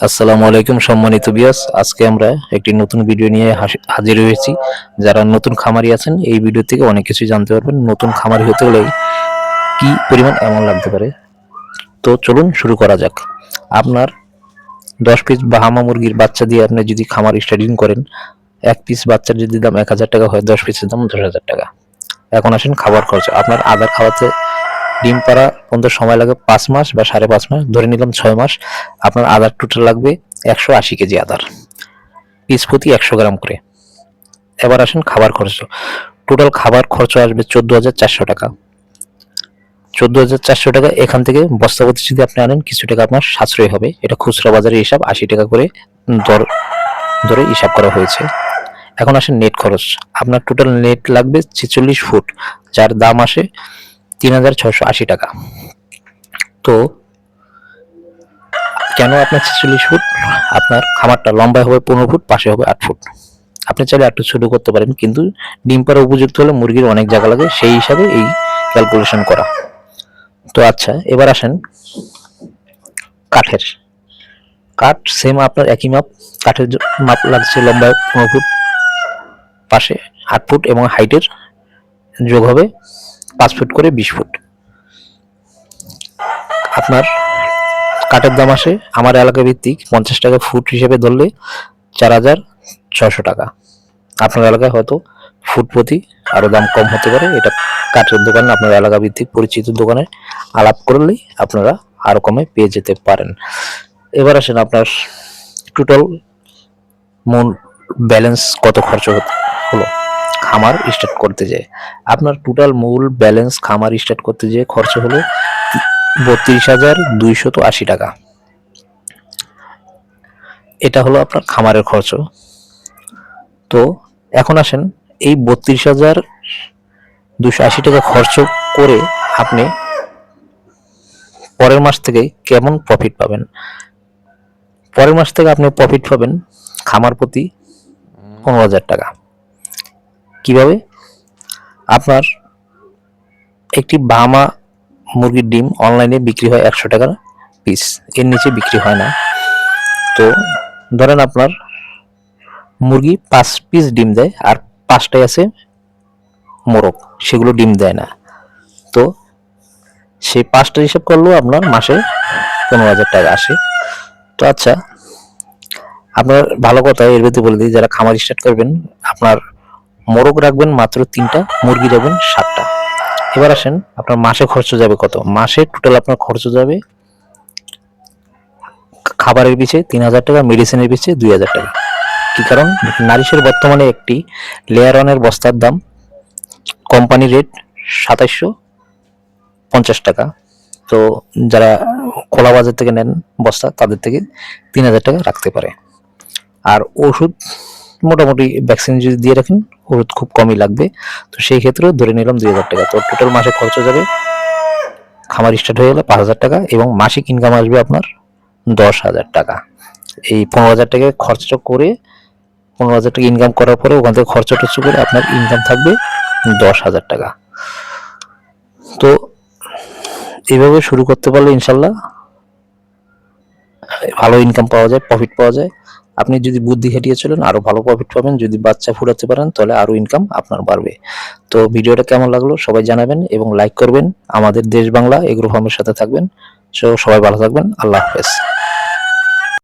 আসসালামু আলাইকুম সম্মানিত বিয়াস আজকে আমরা একটি নতুন ভিডিও নিয়ে হাজির হয়েছি। যারা নতুন খামারি আছেন, এই ভিডিও থেকে অনেক কিছু জানতে পারবেন। নতুন খামারি হতে হলে কি পরিমাণ এমন লাগতে পারে? তো চলুন শুরু করা যাক। আপনার দশ পিস বাহামা মুরগির বাচ্চা দিয়ে আপনি যদি খামার স্টার্টিং করেন, এক পিস বাচ্চার যদি দাম এক হাজার টাকা হয়, দশ পিসের দাম দশ হাজার টাকা। এখন আসেন খাবার খরচ। আপনার আদার খাওয়াতে ডিম পাড়া পর্যন্ত সময় লাগে পাঁচ মাস বা সাড়ে পাঁচ মাস, ধরে নিলাম ছয় মাস। আপনার আদার টোটাল লাগবে একশো আশি কেজি আদার। পিস প্রতি একশো গ্রাম করে। এবার আসেন খাবার খরচ। টোটাল খাবার খরচ আসবে চোদ্দ হাজার চারশো টাকা। চোদ্দ হাজার চারশো টাকা এখান থেকে বস্তাপতি যদি আপনি আনেন, কিছু টাকা আপনার সাশ্রয় হবে। এটা খুচরা বাজারে হিসাব, আশি টাকা করে দর ধরে হিসাব করা হয়েছে। এখন আসেন নেট খরচ। আপনার টোটাল নেট লাগবে ছেচল্লিশ ফুট, যার দাম আসে তিন হাজার ছশো আশি টাকা। তো কেন আপনার ছেচল্লিশ ফুট? আপনার খামারটা লম্বায় হবে পনেরো ফুট, পাশে হবে আট ফুট। আপনি চাইলে একটু ছোট করতে পারেন, কিন্তু ডিম পাড়া উপযুক্ত হলে মুরগির অনেক জায়গা লাগে, সেই হিসাবে এই ক্যালকুলেশন করা। তো আচ্ছা এবার আসেন কাঠের। কাঠ সেম আপনার একই মাপ, কাঠের মাপ লাগছে লম্বায় পনেরো ফুট, পাশে আট ফুট এবং হাইটের যোগ হবে পাঁচ ফুট করে বিশ ফুট। আপনার কাঠের দাম আসে আমার এলাকা ভিত্তিক পঞ্চাশ টাকা ফুট হিসেবে ধরলে চার হাজার ছশো টাকা। আপনার এলাকায় হয়তো ফুট প্রতি আরও দাম কম হতে পারে। এটা কাঠের দোকান, আপনার এলাকা ভিত্তিক পরিচিত দোকানে আলাপ করলেই আপনারা আরও কমে পেয়ে যেতে পারেন। এবার আসেন আপনার টোটাল মূল ব্যালেন্স কত খরচ হলো? খামার স্টার্ট করতে যায়। আপনার টোটাল মূল ব্যালেন্স খামার স্টার্ট করতে যেয়ে খরচ হলো বত্রিশ হাজার দুইশত আশি টাকা। এটা হলো আপনার খামারের খরচ। তো এখন আসেন, এই বত্রিশ হাজার দুশো আশি টাকা খরচ করে আপনি পরের মাস থেকে কেমন প্রফিট পাবেন? পরের মাস থেকে আপনি প্রফিট পাবেন খামার প্রতি পনেরো হাজার টাকা। কীভাবে? আপনার একটি বামা মুরগির ডিম অনলাইনে বিক্রি হয় একশো টাকার পিস এর নিচে বিক্রি হয় না। তো ধরেন আপনার মুরগি পাঁচ পিস ডিম দেয় আর পাঁচটাই আছে মোরগ, সেগুলো ডিম দেয় না। তো সেই পাঁচটা হিসাব করলেও আপনার মাসে পনেরো হাজার টাকা আসে। তো আচ্ছা আপনার ভালো কথা, এর ভিতরে বলে দিই, যারা খামার স্টার্ট করবেন, আপনার মোরগ রাখবেন মাত্র তিনটা, মুরগি রাখবেন সাতটা। এবার আসেন, আপনার মাসে খরচ যাবে কত? মাসে টোটাল আপনার খরচ যাবে খাবারের পিছে তিন হাজার টাকা মেডিসিনের পিছে দুই হাজার টাকা। কি কারণ? নারিশের বর্তমানে একটি লেয়ার ওয়ানের বস্তার দাম কোম্পানি রেট সাতাইশশো পঞ্চাশ টাকা। তো যারা খোলা বাজার থেকে নেন বস্তা, তাদের থেকে তিন হাজার টাকা রাখতে পারে। আর ওষুধ মোটামুটি ভ্যাকসিন যদি দিয়ে রাখেন, ওষুধ খুব কমই লাগবে। তো সেই ক্ষেত্রে ধরে নিলাম দুই হাজার টাকা। তো টোটাল মাসে খরচ যাবে, খামার স্টার্ট হয়ে গেলে পাঁচ হাজার টাকা এবং মাসিক ইনকাম আসবে আপনার দশ হাজার টাকা। এই পনেরো হাজার টাকা খরচা করে পনেরো হাজার টাকা ইনকাম করার পরে ওখান থেকে খরচা টরচ করে আপনার ইনকাম থাকবে দশ হাজার টাকা। তো এইভাবে শুরু করতে পারলে ইনশাল্লাহ ভালো ইনকাম পাওয়া যায় প্রফিট পাওয়া যায়। আপনি যদি বুদ্ধি খাটিয়ে চলেন, আরও ভালো প্রফিট পাবেন। যদি বাচ্চা ফুটাতে পারেন, তাহলে আরও ইনকাম আপনার বাড়বে। তো ভিডিওটা কেমন লাগল সবাই জানাবেন এবং লাইক করবেন। আমাদের দেশ বাংলা এগ্রো ফার্মের সাথে থাকবেন। সো সবাই ভালো থাকবেন। আল্লাহ হাফেজ।